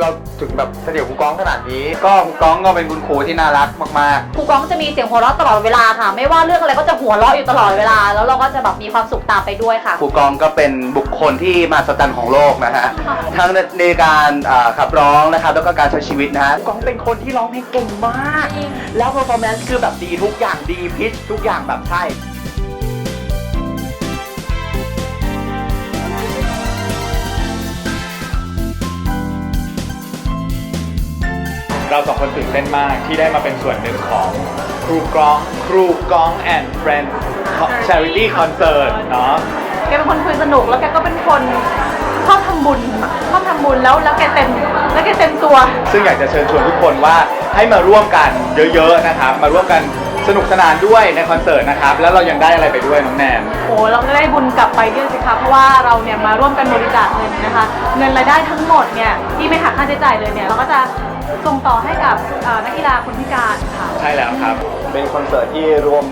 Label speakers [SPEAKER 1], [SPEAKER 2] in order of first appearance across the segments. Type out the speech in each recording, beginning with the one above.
[SPEAKER 1] เราถึงแบบสนิทกับครูก้องขนาดนี้ ก็ครูก้องก็เป็นคุณครูที่น่ารักมาก
[SPEAKER 2] ครูก้องจะมีเสียงหัวเราะตลอดเวลาค่ะ ไม่ว่าเรื่องอะไรก็จะหัวเราะอยู่ตลอดเวลา แล้วเราก็จะแบบมีความสุขตามไปด้วยค่ะ
[SPEAKER 1] ๆครูก้องก็เป็นบุคคลที่มาสตันของโลกนะฮะทั้งในการอ่าขับร้องนะครับแล้วก็การใช้ชีวิตนะฮะครูก้องเป็นคนที่ร้องเพลงเก่งมาก แล้ว performance คือแบบดีทุกอย่างดีพิชทุกอย่างแบบใช่
[SPEAKER 3] เราสองคนตื่นเต้นมากที่ได้มาเป็นส่วนหนึ่งของครูกร้องครูกร้อง and friends charity concert เนาะ
[SPEAKER 2] แกเป็นคนคุยสนุกแล้วแกก็เป็นคนชอบทำบุญชอบทำบุญแล้วแล้วแกเต็มแล้วแกเต็มตัว
[SPEAKER 3] ซึ่งอยากจะเชิญชวนทุกคนว่าให้มาร่วมกันเยอะๆนะครับ มาร่วมกันสนุกสนานด้วยในคอนเสิร์ตนะครับ แล้วเรายังได้อะไรไปด้วยน้องแนน
[SPEAKER 2] โอ้เราก็ได้บุญกลับไปด้วยสิคะเพราะว่าเราเนี่ยมาร่วมกันบริจาคเงินนะคะ เงินรายได้ทั้งหมดเนี่ยที่ไม่หักค่าใช้จ่ายเลยเนี่ยเราก็จะ ส่งต่อให้กับเอ่อนักกีฬาคนพิการค่ะ
[SPEAKER 3] ใช่แล้วครับ
[SPEAKER 4] เป็นคอนเสิร์ตที่รวม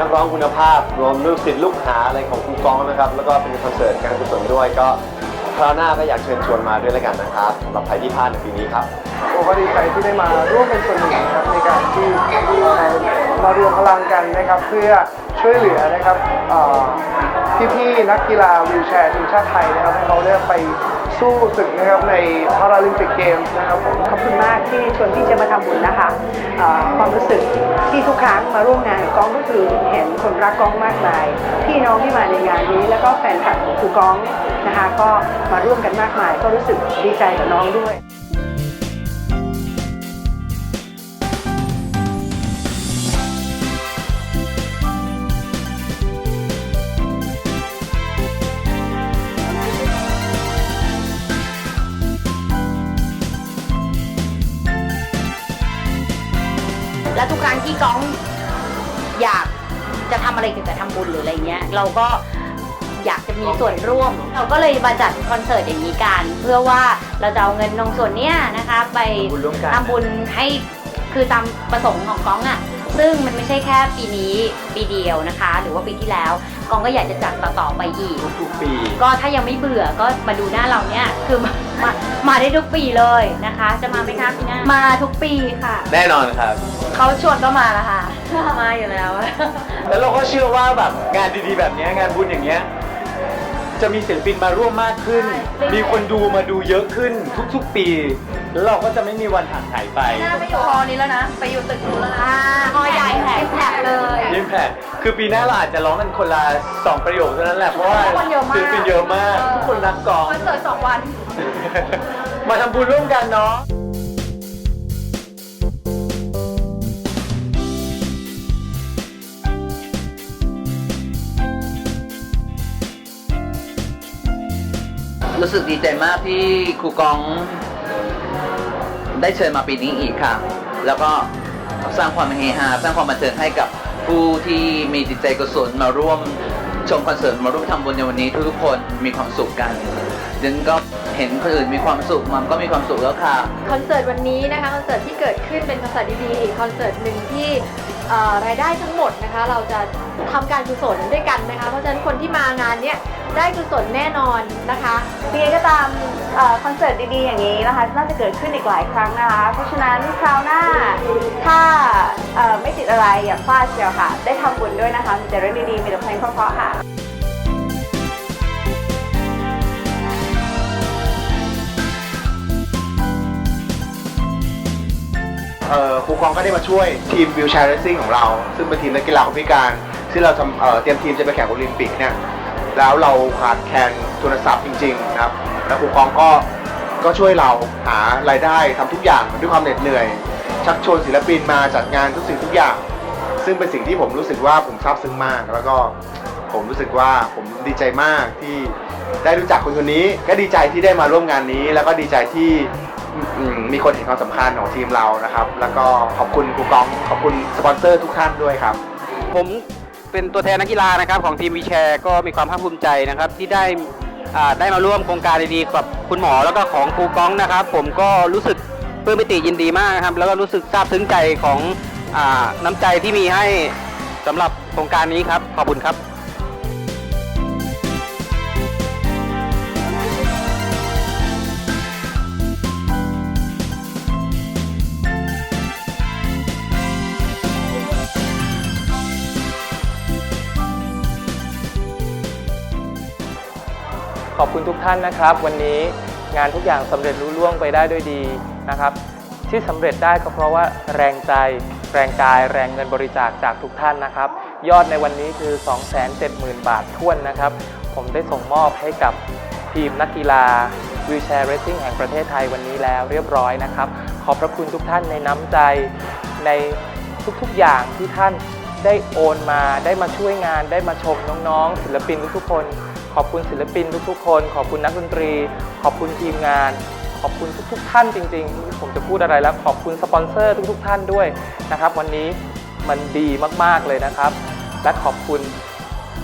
[SPEAKER 4] นักร้องคุณภาพ รวมลูกศิษย์ลูกหาอะไรของครูกองนะครับ แล้วก็เป็นคอนเสิร์ตการกุศลด้วยก็คราวหน้าก็อยากเชิญชวนมาด้วยแล้วกันนะครับสำหรับใครที่พลาดในปีนี้ครับ
[SPEAKER 5] ผมก็ดีใจที่ได้มาร่วมเป็นส่วนหนึ่งนะครับในการที่เรามารวมพลังกันนะครับเพื่อช่วยเหลือนะครับเอ่อพี่ๆนักกีฬาวีลแชร์ทีมชาติไทยนะครับให้เขาได้ไป สู้ศึกนะครับในพาราลิมปิกเกมส์นะครับผม
[SPEAKER 6] ขอบคุณมากที่ชวนพี่จะมาทำบุญนะคะเอ่อความรู้สึกที่ทุกครั้งมาร่วมงานกับก้องก็คือเห็นคนรักก้องมากมาย พี่น้องที่มาในงานนี้ แล้วก็แฟนคลับของครูก้องนะคะก็มาร่วมกันมากมาย ก็รู้สึกดีใจกับน้องด้วย
[SPEAKER 7] และทุกครั้งที่ก้องอยากจะทำอะไรเกี่ยวกับทำบุญหรืออะไรเงี้ย เราก็อยากจะมีส่วนร่วม เราก็เลยมาจัดคอนเสิร์ตอย่างนี้กันเพื่อว่าเราจะเอาเงินตรงส่วนเนี้ยนะคะ ไป
[SPEAKER 1] ทำบุญร่วมกัน
[SPEAKER 7] ทำบุญให้คือตามประสงค์ของก้องอะ่ะ ซึ่งมันไม่ใช่แค่ปีนี้ปีเดียวนะคะ หรือว่าปีที่แล้วกองก็อยากจะจัดต่อๆไปอีก
[SPEAKER 3] ทุกๆปี
[SPEAKER 7] ก็ถ้ายังไม่เบื่อก็มาดูหน้าเราเนี่ยคือมามามาได้ทุกปีเลยนะคะ จะมาไหมคะปีหน้ามาทุกปีค่ะ
[SPEAKER 4] แน่นอนครับ
[SPEAKER 7] เขาชวนก็มาแล้วค่ะ มาอยู่แล้ว
[SPEAKER 3] แล้วเราก็เชื่อว่าแบบงานดีๆแบบเนี้ยงานบุญอย่างเงี้ย จะมีศิลปินมาร่วมมากขึ้น มีคนดูมาดูเยอะขึ้นทุกๆปี แล้วเราก็จะไม่มีวันห่างหายไป
[SPEAKER 2] หน้าไปอยู่ฮอนี้แล้วนะ ไปอยู่ตึกนู้นแล้วนะ
[SPEAKER 7] ฮอใหญ่แผงแผงเลย
[SPEAKER 3] ยิมแพคคือปีหน้าเราอาจจะร้องกันคนละสองประโยคเท่านั้นแหละ เพราะว่า
[SPEAKER 2] คนเยอะมาก
[SPEAKER 3] ศิลปินเยอะมาก ทุกคนรักกอง
[SPEAKER 2] คอนเสิร์ตสองวัน
[SPEAKER 3] มาทำบุญร่วมกันเนาะ
[SPEAKER 8] รู้สึกดีใจมากที่ครูกองได้เชิญมาปีนี้อีกค่ะ แล้วก็สร้างความเฮฮาสร้างความบันเทิงให้กับผู้ที่มีจิตใจกุศลมาร่วมชมคอนเสิร์ตมาร่วมทำบุญในวันนี้ทุกๆคนมีความสุขกันดังนั้นก็ เห็นคนอื่นมีความสุขมันก็มีความสุขแล้วค่ะ
[SPEAKER 9] คอนเสิร์ตวันนี้นะคะคอนเสิร์ตที่เกิดขึ้นเป็นคอนเสิร์ตดีๆอีกคอนเสิร์ตหนึ่งที่เอ่อรายได้ทั้งหมดนะคะ เราจะทำการกุศลด้วยกันนะคะ เพราะฉะนั้นคนที่มางานเนี้ยได้กุศลแน่นอนนะคะปีก็ตามคอนเสิร์ตดีๆ อย่างนี้นะคะ น่าจะเกิดขึ้นอีกหลายครั้งนะคะ เพราะฉะนั้นคราวหน้าถ้าเอ่อไม่ติดอะไรอย่าพลาดเชียวค่ะ ได้ทำบุญด้วยนะคะ มีแต่เรื่องดีๆ มีแต่เพลงเพราะๆค่ะ
[SPEAKER 1] เอ่อครูกองก็ได้มาช่วยทีมวิวแชร์เรซซิ่งของเรา ซึ่งเป็นทีมนักกีฬาคนพิการที่เราทำเอ่อเตรียมทีมจะไปแข่งโอลิมปิกเนี่ยแล้วเราขาดแคลนทุนทรัพย์จริงๆนะครับแล้วครูกองก็ก็ช่วยเราหารายได้ทำทุกอย่างด้วยความเหน็ดเหนื่อย ชักชวนศิลปินมาจัดงานทุกสิ่งทุกอย่าง ซึ่งเป็นสิ่งที่ผมรู้สึกว่าผมซาบซึ้งมาก แล้วก็ผมรู้สึกว่าผมดีใจมากที่ได้รู้จักคนคนนี้ ก็ดีใจที่ได้มาร่วมงานนี้ แล้วก็ดีใจที่อื มีคนเห็นความสำคัญของทีมเรานะครับ แล้วก็ขอบคุณครูกองขอบคุณสปอนเซอร์ทุกท่านด้วยครับ
[SPEAKER 10] ผมเป็นตัวแทนนักกีฬานะครับของทีมวีแชร์ก็มีความภาคภูมิใจนะครับที่ได้อ่าได้มาร่วมโครงการดีๆกับคุณหมอแล้วก็ของครูก้องนะครับ ผมก็รู้สึกปลื้มปิติยินดีมากนะครับ แล้วก็รู้สึกซาบซึ้งใจของอาน้ำใจที่มีให้สำหรับโครงการนี้ครับขอบคุณครับ
[SPEAKER 11] ขอบคุณทุกท่านนะครับ วันนี้งานทุกอย่างสำเร็จรุ่ล่วงไปได้ด้วยดีนะครับ ที่สำเร็จได้ก็เพราะว่าแรงใจ แรงกาย แรงเงินบริจาคจากทุกท่านนะครับ ยอดในวันนี้คือ 270,000 บาทท้วนนะครับ ผมได้ส่งมอบให้กับทีมนักกีฬาวิวแชร์เรสซิ่งแห่งประเทศไทยวันนี้แล้วเรียบร้อยนะครับ ขอบพระคุณทุกท่านในน้ำใจในทุกๆอย่างที่ท่านได้โอนมาได้มาช่วยงานได้มาชมน้องๆ ศิลปินทุกๆคน อบคุณศิลปินทุกๆคน ขอบคุณนักดนตรี ขอบคุณทีมงาน ขอบคุณทุกๆท่านจริงๆ ผมจะพูดอะไรแล้ว ขอบคุณสปอนเซอร์ทุกๆ ท่านด้วยนะครับ วันนี้มันดีมากๆเลยนะครับ และขอบคุณ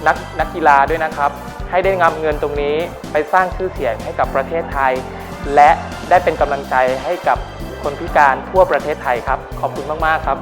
[SPEAKER 11] นักนักกีฬาด้วยนะครับ ให้ได้นำเงินตรงนี้ไปสร้างชื่อเสียงให้กับประเทศไทย และได้เป็นกำลังใจให้กับคนพิการทั่วประเทศไทยครับ ขอบคุณมากๆครับ